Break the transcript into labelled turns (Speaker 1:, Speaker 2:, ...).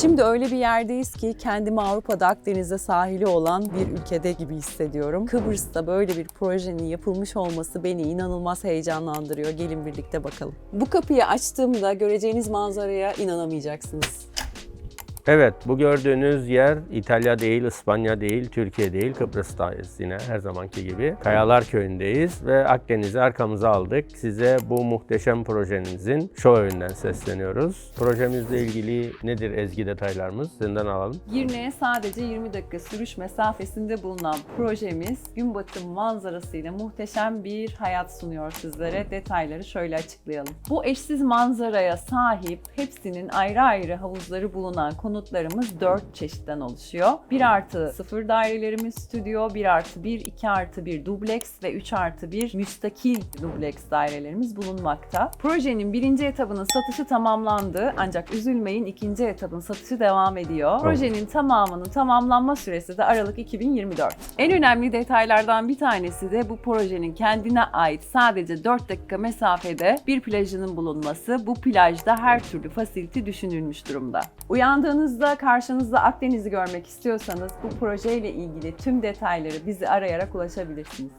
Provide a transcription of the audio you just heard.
Speaker 1: Şimdi öyle bir yerdeyiz ki kendimi Avrupa'da Akdeniz'de sahili olan bir ülkede gibi hissediyorum. Kıbrıs'ta böyle bir projenin yapılmış olması beni inanılmaz heyecanlandırıyor. Gelin birlikte bakalım. Bu kapıyı açtığımda göreceğiniz manzaraya inanamayacaksınız.
Speaker 2: Evet, bu gördüğünüz yer İtalya değil, İspanya değil, Türkiye değil, Kıbrıs'tayız yine her zamanki gibi. Kayalar Köyü'ndeyiz ve Akdeniz'i arkamıza aldık. Size bu muhteşem projemizin show evinden sesleniyoruz. Projemizle ilgili nedir Ezgi detaylarımız? Senden alalım.
Speaker 1: Girne'ye sadece 20 dakika sürüş mesafesinde bulunan projemiz gün batımı manzarasıyla muhteşem bir hayat sunuyor sizlere. Detayları şöyle açıklayalım. Bu eşsiz manzaraya sahip hepsinin ayrı ayrı havuzları bulunan konutlarımız 4 çeşitten oluşuyor. 1 artı 0 dairelerimiz stüdyo, 1 artı 1, 2 artı 1 dubleks ve 3 artı 1 müstakil dubleks dairelerimiz bulunmakta. Projenin birinci etabının satışı tamamlandı ancak üzülmeyin ikinci etabın satışı devam ediyor. Projenin tamamının tamamlanma süresi de Aralık 2024. En önemli detaylardan bir tanesi de bu projenin kendine ait sadece 4 dakika mesafede bir plajının bulunması. Bu plajda her türlü fasilite düşünülmüş durumda. Uyandığınızda karşınızda Akdeniz'i görmek istiyorsanız bu projeyle ilgili tüm detayları bizi arayarak ulaşabilirsiniz.